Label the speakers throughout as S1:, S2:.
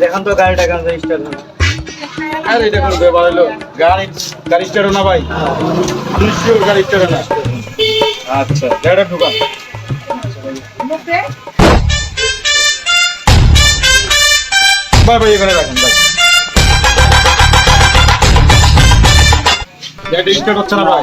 S1: দেখান তো গাড়িটা কেন স্টার্ট না
S2: আরে এটা কোন ব্যাপার গাড়ি গাড়ি স্টার্ট না ভাই? নিশ্চয় আচ্ছা গাড়িটা ঢুকান। বাই বাই এখানে রাখেন। স্টার্ট হচ্ছে না ভাই?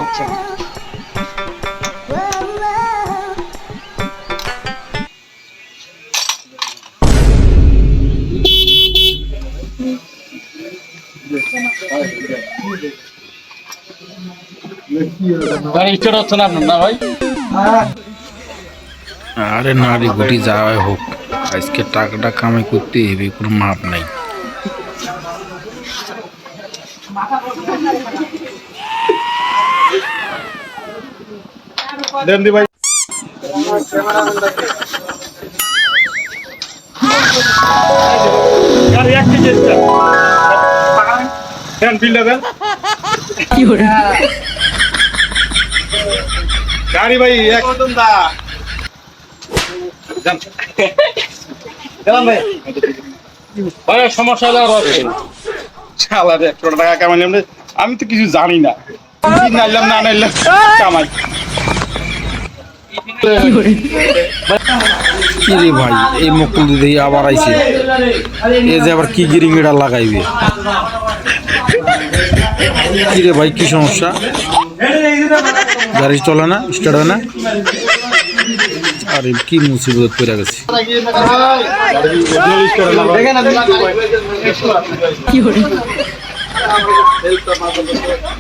S2: হচ্ছে না আপনার না ভাই?
S3: আরে নারী গুটি যাওয়াই হোক। আজকে টাকাটা কামাই করতে হবে কোনো মাপ নাই।
S2: দেন দি ভাই দেন বিলটা দেন। গাড়ি ভাই এক। যান।
S1: গেলাম ভাই।
S2: ভাই সমস্যা আমি তো কিছু জানি না। কি নাইলাম না নাইলাম কামাই।
S3: কি রে ভাই এই মকুল দিদি আবার আইছে। এ যে আবার কি গিরিঙ্গিটা লাগাইবে? কি রে ভাই কি সমস্যা? গাড়ি চলে না? স্টার্ট হয় না? আরে কি মুসিবত পড়ে গেছে।
S1: দেখেন আপনি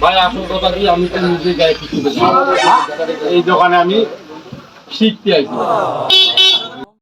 S2: ভাই আসল কথা কি? আমি তো নিজে গায়ে কিছু এই দোকানে আমি শিখতে আইছি